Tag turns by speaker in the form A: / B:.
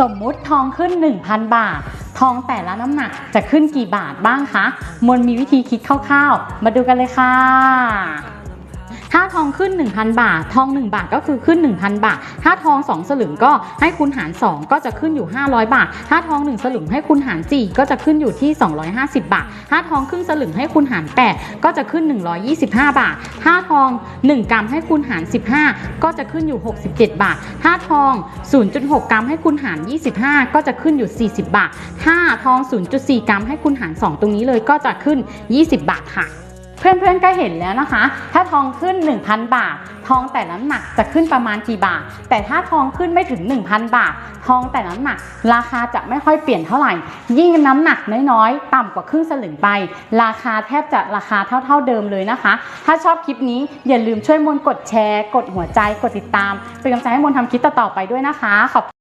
A: สมมุติทองขึ้น 1,000 บาท ทองแต่ละน้ำหนักจะขึ้นกี่บาทบ้างคะมนมีวิธีคิดคร่าวๆ มาดูกันเลยค่ะ ถ้าทองขึ้น 1,000 บาท ทอง 1 บาทก็คือขึ้น 1,000 บาท ถ้าทอง 2 สลึงก็ให้คูณหาร 2 ก็จะขึ้นอยู่ 500 บาท ถ้าทอง 1 สลึงให้คูณหาร 4 ก็จะขึ้นอยู่ที่ 250 บาท ถ้าทองครึ่งสลึงให้คูณหาร 8 ก็จะขึ้น 125 บาท ถ้าทอง 1 กรัมให้คูณหาร 15 ก็จะขึ้นอยู่ 67 บาท ถ้าทอง 0.6 กรัมให้คูณหาร 25 ก็จะขึ้นอยู่ 40 บาท ถ้าทอง 0.4 กรัมให้คูณหาร 2 ตรงนี้เลยก็จะขึ้น 20 บาทค่ะ เพื่อนๆก็เห็นแล้วนะคะ ถ้าทองขึ้น 1,000 บาท ทองแต่ละน้ำหนักจะขึ้นประมาณกี่บาท แต่ถ้าทองขึ้นไม่ถึง 1,000 บาท ทองแต่ละน้ำหนัก ราคาจะไม่ค่อยเปลี่ยนเท่าไหร่ ยิ่งน้ำหนักน้อยๆ ต่ำกว่าครึ่งสลึงไป ราคาแทบจะราคาเท่าๆเดิมเลยนะคะ ถ้าชอบคลิปนี้อย่าลืมช่วยมนกดแชร์ กดหัวใจ กดติดตาม เป็นกำลังใจให้มนทำคลิปต่อๆไปด้วยนะคะ ขอบ